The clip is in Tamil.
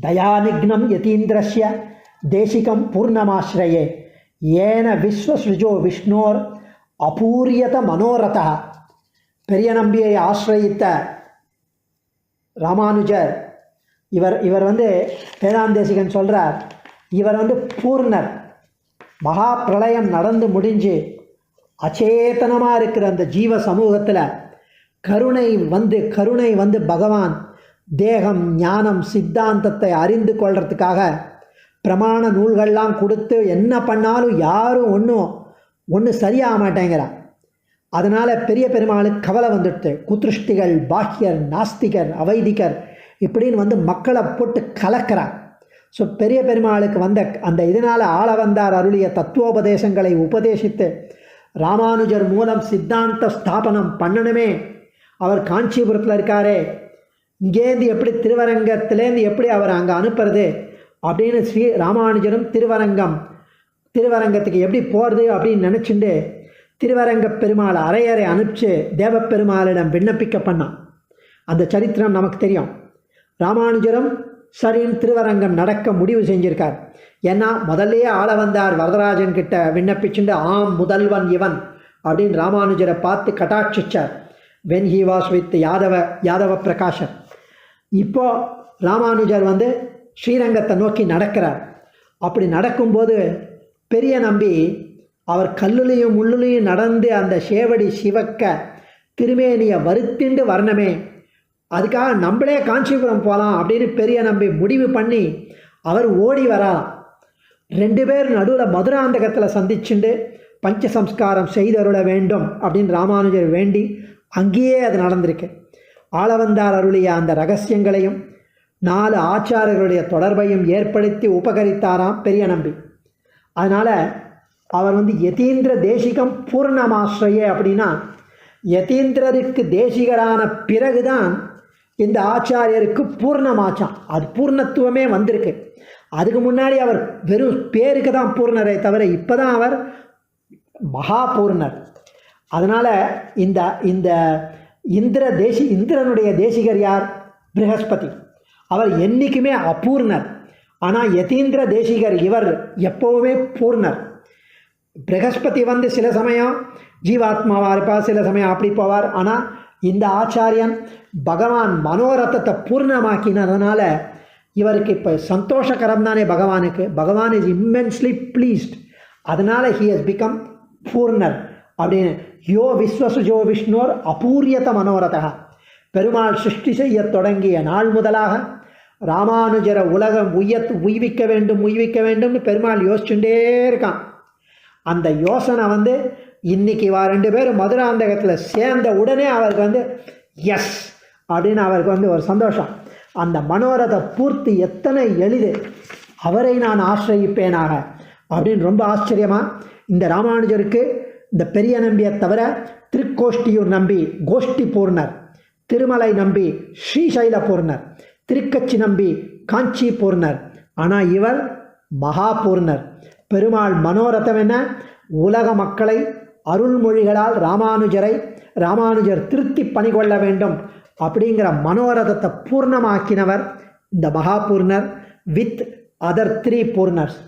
தயாநிக்னம் யதீந்திரஸ்ய தேசிகம் பூர்ணமாஸ்ரயே. ஏன விஸ்வசுஜோ விஷ்ணோர் அபூரியத மனோரதா. பெரிய நம்பியை ஆசிரயித்த ராமானுஜர் இவர் இவர் வந்து வேதாந்தேசிகன் சொல்கிறார் இவர் வந்து பூர்ணர். மகா பிரளயம் நடந்து முடிஞ்சு அச்சேதனமாக இருக்கிற அந்த ஜீவ சமூகத்தில் கருணை வந்து கருணை வந்து பகவான் தேகம் ஞானம் சித்தாந்தத்தை அறிந்து கொள்றதுக்காக பிரமாண நூல்கள்லாம் கொடுத்து என்ன பண்ணாலும் யாரும் ஒன்றும் ஒன்றும் சரியாக மாட்டேங்கிறா அதனால் பெரிய பெருமாளுக்கு கவலை வந்துடுது. குத்ருஷ்டிகள் பாக்கியர் நாஸ்திகர் அவைதிகர் இப்படின்னு வந்து மக்களை போட்டு கலக்கிறார் ஸோ பெரிய பெருமாளுக்கு வந்த அந்த இதனால் ஆள வந்தார் அருளிய தத்துவோபதேசங்களை உபதேசித்து ராமானுஜர் மூலம் சித்தாந்த ஸ்தாபனம் பண்ணணுமே. அவர் காஞ்சிபுரத்தில் இருக்காரே இங்கேருந்து எப்படி திருவரங்கத்திலேருந்து எப்படி அவர் அங்கே அனுப்புறது அப்படின்னு ஸ்ரீ ராமானுஜரும் திருவரங்கம் திருவரங்கத்துக்கு எப்படி போகிறது அப்படின்னு நினச்சிண்டு திருவரங்க பெருமாள் அரையறை அனுப்பிச்சு தேவப்பெருமாளிடம் விண்ணப்பிக்க பண்ணான். அந்த சரித்திரம் நமக்கு தெரியும். ராமானுஜரும் சரின்னு திருவரங்கம் நடக்க முடிவு செஞ்சிருக்கார். ஏன்னா முதல்லையே ஆள வந்தார் வரதராஜன் கிட்ட விண்ணப்பிச்சுண்டு ஆம் முதல்வன் இவன் அப்படின்னு ராமானுஜரை பார்த்து கட்டாட்சிச்சார். When he was with Yadava Yadava Prakashan இப்போ ராமானுஜர் வந்து ஸ்ரீரங்கத்தை நோக்கி நடக்கிறார். அப்படி நடக்கும்போது பெரிய நம்பி அவர் கல்லுலையும் முள்ளுலையும் நடந்து அந்த சேவடி சிவக்க திருமேனியை வருத்திண்டு வரணுமே அதுக்காக நம்மளே காஞ்சிபுரம் போகலாம் அப்படின்னு பெரிய நம்பி முடிவு பண்ணி அவர் ஓடி வராலாம் ரெண்டு பேர் நடுவில் மதுராந்தகத்தில் சந்திச்சுண்டு பஞ்ச சம்ஸ்காரம் செய்தருள வேண்டும் அப்படின்னு ராமானுஜர் வேண்டி அங்கேயே அது நடந்திருக்கு. ஆளவந்தார் அருளிய அந்த ரகசியங்களையும் நாலு ஆச்சாரர்களுடைய தொடர்பையும் ஏற்படுத்தி உபகரித்தாராம் பெரிய நம்பி. அதனால் அவர் வந்து யதீந்திர தேசிகம் பூர்ணமாஸ்ரயே அப்படின்னா யதீந்திரருக்கு தேசிகரான பிறகுதான் இந்த ஆச்சாரியருக்கு பூர்ணமாச்சான் அது பூர்ணத்துவமே வந்திருக்கு. அதுக்கு முன்னாடி அவர் வெறும் பேருக்கு தான் பூர்ணரே தவிர இப்போ தான் அவர் மகா பூர்ணர் அதனால் இந்த இந்த இந்திர தேசி இந்திரனுடைய தேசிகர் யார்? ப்ரஹஸ்பதி அவர் என்றைக்குமே அபூர்ணர். ஆனால் யதீந்திர தேசிகர் இவர் எப்போவுமே பூர்ணர். ப்ரகஸ்பதி வந்து சில சமயம் ஜீவாத்மாவாக இருப்பார் சில சமயம் அப்படி போவார். ஆனால் இந்த ஆச்சாரியன் பகவான் மனோரத்தத்தை பூர்ணமாக்கினதுனால இவருக்கு இப்போ சந்தோஷகரம் தானே பகவானுக்கு. பகவான் இஸ் இம்மென்ஸ்லி ப்ளீஸ்ட் அதனால் ஹி ஹஸ் பிகம் பூர்ணர். அப்படின்னு யோ விஸ்வசுஜோ விஷ்ணோர் அபூரியத மனோரதா பெருமாள் சிருஷ்டி செய்ய தொடங்கிய நாள் முதலாக ராமானுஜர உலகம் உய்யத் உய்விக்க வேண்டும் உய்விக்க வேண்டும்னு பெருமாள் யோசிச்சுட்டே இருக்கான். அந்த யோசனை வந்து இன்னைக்கு வா ரெண்டு பேரும் மதுராந்தகத்தில் சேர்ந்த உடனே அவருக்கு வந்து எஸ் அப்படின்னு அவருக்கு வந்து ஒரு சந்தோஷம். அந்த மனோரத பூர்த்தி எத்தனை எளிது. அவரை நான் ஆசிரயிப்பேனாக அப்படின்னு ரொம்ப ஆச்சரியமாக இந்த ராமானுஜருக்கு இந்த பெரிய நம்பியை தவிர திருக்கோஷ்டியூர் நம்பி கோஷ்டி பூர்ணர் திருமலை நம்பி ஸ்ரீசைல பூர்ணர் திருக்கச்சி நம்பி காஞ்சி பூர்ணர் ஆனால் இவர் மகா பூர்ணர் பெருமாள் மனோரதம் என்ன? உலக மக்களை அருள்மொழிகளால் ராமானுஜரை ராமானுஜர் திருத்தி பணிகொள்ள வேண்டும் அப்படிங்கிற மனோரதத்தை பூர்ணமாக்கினவர் இந்த Maha Purnar with other three பூர்ணர்ஸ்